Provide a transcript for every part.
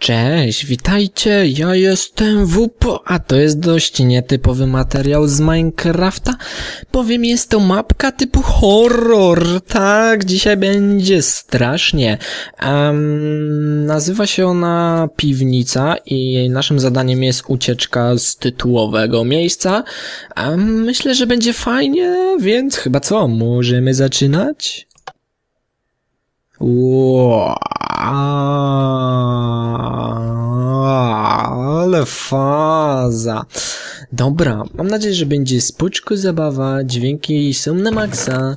Cześć, witajcie, ja jestem WUPO, a to jest dość nietypowy materiał z Minecrafta, bowiem jest to mapka typu horror, tak, dzisiaj będzie strasznie. Um, nazywa się ona Piwnica i naszym zadaniem jest ucieczka z tytułowego miejsca. Um, myślę, że będzie fajnie, więc chyba co, możemy zaczynać? Wow, ale faza. Dobra, mam nadzieję, że będzie spoczko zabawa, dźwięki są na maksa,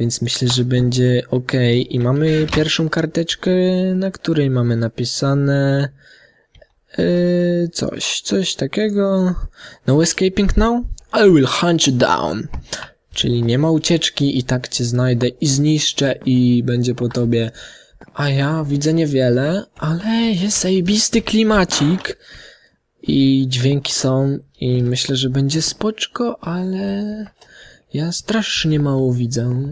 więc myślę, że będzie ok. I mamy pierwszą karteczkę, na której mamy napisane yy, coś, coś takiego. No escaping now? I will hunt you down. Czyli nie ma ucieczki i tak cię znajdę i zniszczę i będzie po tobie. A ja widzę niewiele, ale jest zajebisty klimacik i dźwięki są i myślę, że będzie spoczko, ale ja strasznie mało widzę.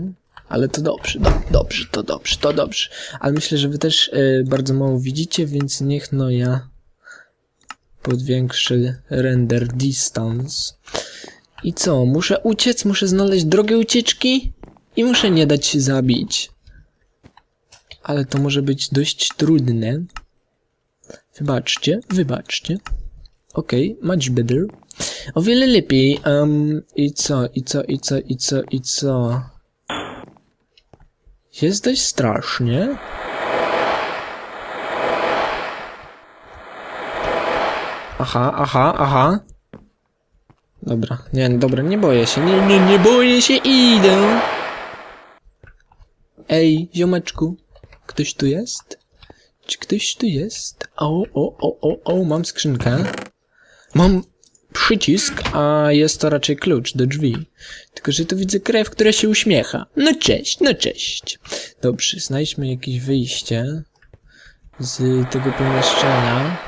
Ale to dobrze, do, dobrze, to dobrze, to dobrze. Ale myślę, że wy też y, bardzo mało widzicie, więc niech no ja podwiększę render distance. I co? Muszę uciec, muszę znaleźć drogę ucieczki i muszę nie dać się zabić. Ale to może być dość trudne. Wybaczcie, wybaczcie. Okej, okay, much better. O wiele lepiej. Um, I co, i co, i co, i co, i co? Jest dość strasznie. Aha, aha, aha. Dobra, nie, dobra, nie boję się, nie, nie, nie boję się, idę. Ej, ziomeczku, ktoś tu jest? Czy ktoś tu jest? O, o, o, o, o, mam skrzynkę. Mam przycisk, a jest to raczej klucz do drzwi. Tylko, że tu widzę krew, która się uśmiecha. No cześć, no cześć. Dobrze, znajdźmy jakieś wyjście z tego pomieszczenia.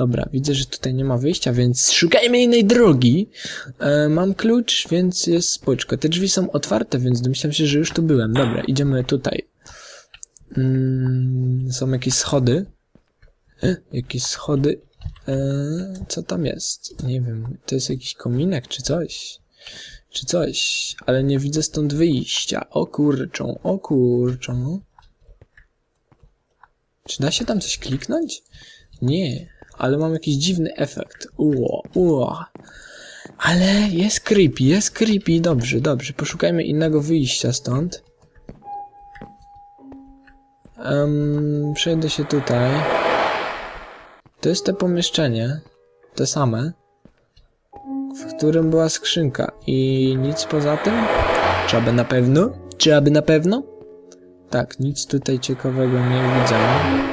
Dobra, widzę, że tutaj nie ma wyjścia, więc szukajmy innej drogi. E, mam klucz, więc jest spoczko. Te drzwi są otwarte, więc domyślam się, że już tu byłem. Dobra, idziemy tutaj. Mm, są jakieś schody. E, jakieś schody. E, co tam jest? Nie wiem, to jest jakiś kominek czy coś? Czy coś, ale nie widzę stąd wyjścia. O kurczą, o kurczą. Czy da się tam coś kliknąć? Nie ale mam jakiś dziwny efekt. Uo, uo. Ale jest creepy, jest creepy. Dobrze, dobrze. Poszukajmy innego wyjścia stąd. Um, przejdę się tutaj. To jest to pomieszczenie. Te same. W którym była skrzynka. I nic poza tym? Czy aby na pewno? Czy aby na pewno? Tak, nic tutaj ciekawego nie widzę.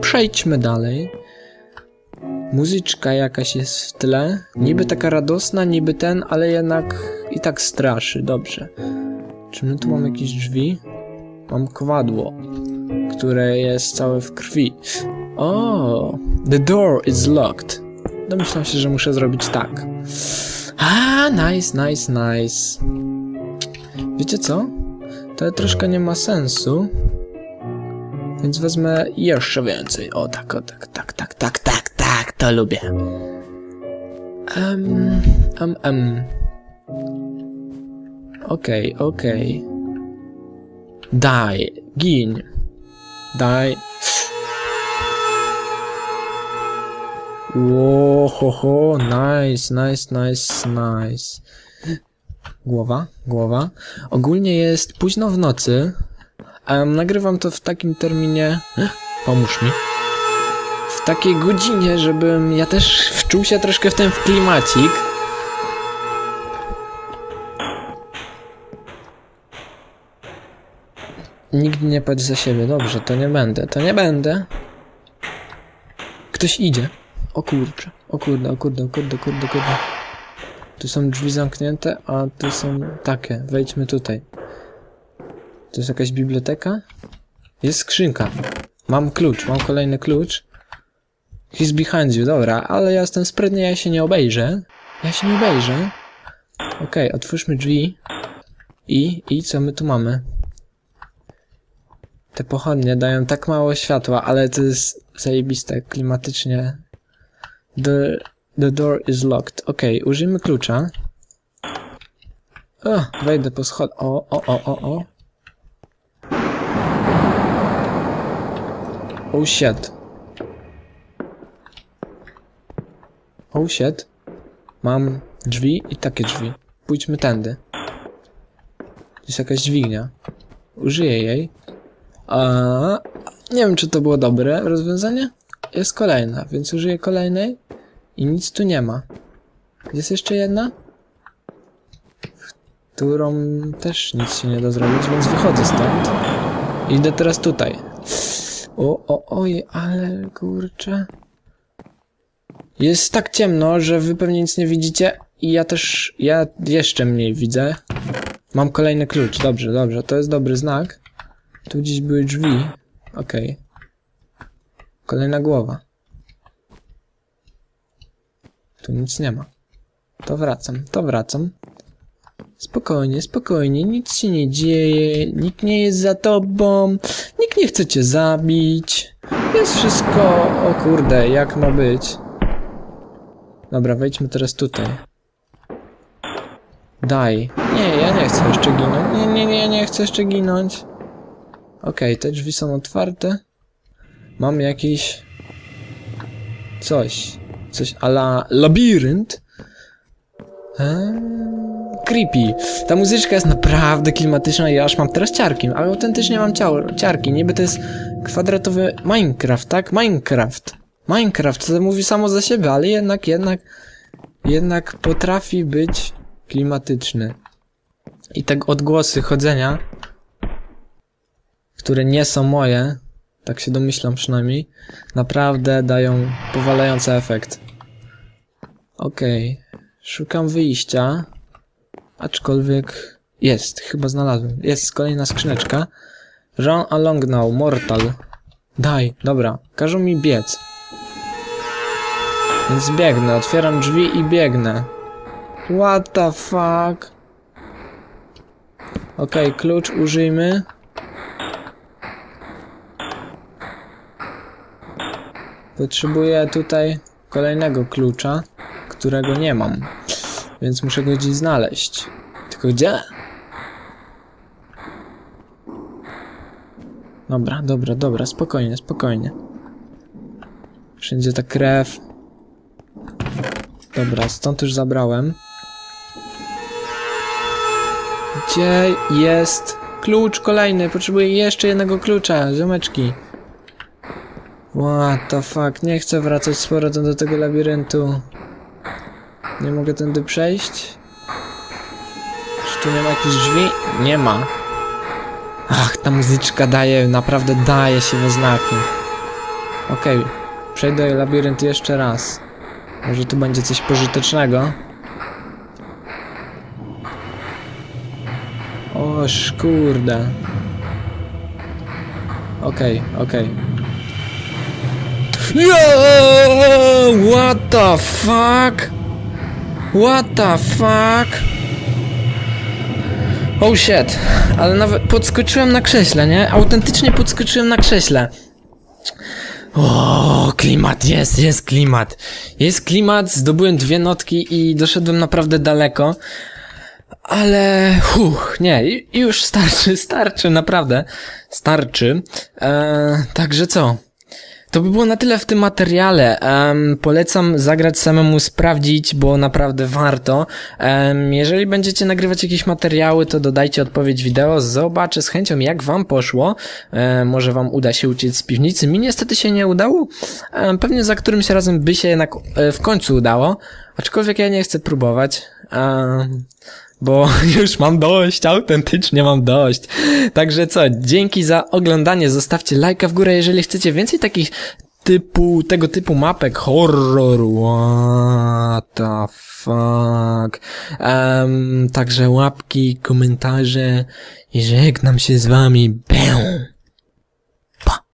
Przejdźmy dalej. Muzyczka jakaś jest w tle. Niby taka radosna, niby ten, ale jednak i tak straszy. Dobrze. Czy my tu mamy jakieś drzwi? Mam kwadło, które jest całe w krwi. O, the door is locked. Domyślam się, że muszę zrobić tak. A, nice, nice, nice. Wiecie co? To troszkę nie ma sensu. Więc wezmę jeszcze więcej. O tak, o tak, tak, tak, tak, tak, tak, to lubię. Um, um, um. Okej, okay, okej. Okay. Daj, gin. Daj. Ło, ho, ho, nice, nice, nice, nice. Głowa, głowa. Ogólnie jest późno w nocy, Um, nagrywam to w takim terminie. Pomóż mi. W takiej godzinie, żebym ja też wczuł się troszkę w ten klimacik. Nigdy nie patrz za siebie. Dobrze, to nie będę. To nie będę. Ktoś idzie. O kurczę. O kurde, o kurde, o kurde, kurde, kurde. Tu są drzwi zamknięte, a tu są takie. Wejdźmy tutaj. To jest jakaś biblioteka? Jest skrzynka. Mam klucz, mam kolejny klucz. He's behind you, dobra, ale ja jestem sprytny, ja się nie obejrzę. Ja się nie obejrzę. Okej, okay, otwórzmy drzwi. I, i co my tu mamy? Te pochodnie dają tak mało światła, ale to jest zajebiste klimatycznie. The, the door is locked. Okej, okay, użyjmy klucza. O, wejdę po schod... O, o, o, o, o. Oh shit. Oh shit. Mam drzwi i takie drzwi. Pójdźmy tędy. Jest jakaś dźwignia. Użyję jej. A, nie wiem, czy to było dobre rozwiązanie. Jest kolejna, więc użyję kolejnej. I nic tu nie ma. Jest jeszcze jedna? Którą też nic się nie da zrobić, więc wychodzę stąd. Idę teraz tutaj. O, o, oj, ale kurczę. Jest tak ciemno, że wy pewnie nic nie widzicie i ja też, ja jeszcze mniej widzę. Mam kolejny klucz, dobrze, dobrze, to jest dobry znak. Tu gdzieś były drzwi. Okej. Okay. Kolejna głowa. Tu nic nie ma. To wracam, to wracam. Spokojnie, spokojnie, nic się nie dzieje, nikt nie jest za tobą, nie chce cię zabić. Jest wszystko, o kurde, jak ma być. Dobra, wejdźmy teraz tutaj. Daj. Nie, ja nie chcę jeszcze ginąć. Nie, nie, nie, nie chcę jeszcze ginąć. Okej, okay, te drzwi są otwarte. Mam jakiś... Coś. Coś ala labirynt. Eee, creepy. Ta muzyczka jest naprawdę klimatyczna i aż mam teraz ciarki. Ale autentycznie mam ciało, ciarki. Niby to jest kwadratowy Minecraft, tak? Minecraft. Minecraft, to mówi samo za siebie, ale jednak, jednak, jednak potrafi być klimatyczny. I te odgłosy chodzenia, które nie są moje, tak się domyślam przynajmniej, naprawdę dają powalający efekt. Okej, okay. szukam wyjścia, aczkolwiek jest, chyba znalazłem. Jest kolejna skrzyneczka. Run along now, mortal. Daj, dobra, każą mi biec. Więc biegnę, otwieram drzwi i biegnę. What the fuck? Okay, klucz użyjmy. Potrzebuję tutaj kolejnego klucza, którego nie mam. Więc muszę go gdzieś znaleźć. Tylko gdzie? Dobra, dobra, dobra, spokojnie, spokojnie. Wszędzie ta krew. Dobra, stąd już zabrałem. Gdzie jest klucz kolejny? Potrzebuję jeszcze jednego klucza, ziomeczki. What the fuck, nie chcę wracać z powrotem do tego labiryntu. Nie mogę tędy przejść? Czy tu nie ma jakichś drzwi? Nie ma. Ach, ta muzyczka daje, naprawdę daje się we znaki. Okej, okay. przejdę labirynt jeszcze raz. Może tu będzie coś pożytecznego. Oż kurde. Okej, okay, okej. Okay. Yo! What the fuck? What the fuck? Oh shit. Ale nawet podskoczyłem na krześle, nie? Autentycznie podskoczyłem na krześle. O, klimat, jest, jest klimat. Jest klimat, zdobyłem dwie notki i doszedłem naprawdę daleko. Ale, huch, nie, już starczy, starczy, naprawdę. Starczy. Eee, także co? To by było na tyle w tym materiale. Um, polecam zagrać samemu, sprawdzić, bo naprawdę warto. Um, jeżeli będziecie nagrywać jakieś materiały, to dodajcie odpowiedź wideo. Zobaczę z chęcią, jak wam poszło. Um, może wam uda się uciec z piwnicy. Mi niestety się nie udało. Pewnie za którymś razem by się jednak e, w końcu udało. Aczkolwiek ja nie chcę próbować. Um, bo już mam dość, autentycznie mam dość. Także co, dzięki za oglądanie, zostawcie lajka w górę, jeżeli chcecie więcej takich typu, tego typu mapek horror, what the fuck. Um, także łapki, komentarze i żegnam się z wami. Bam!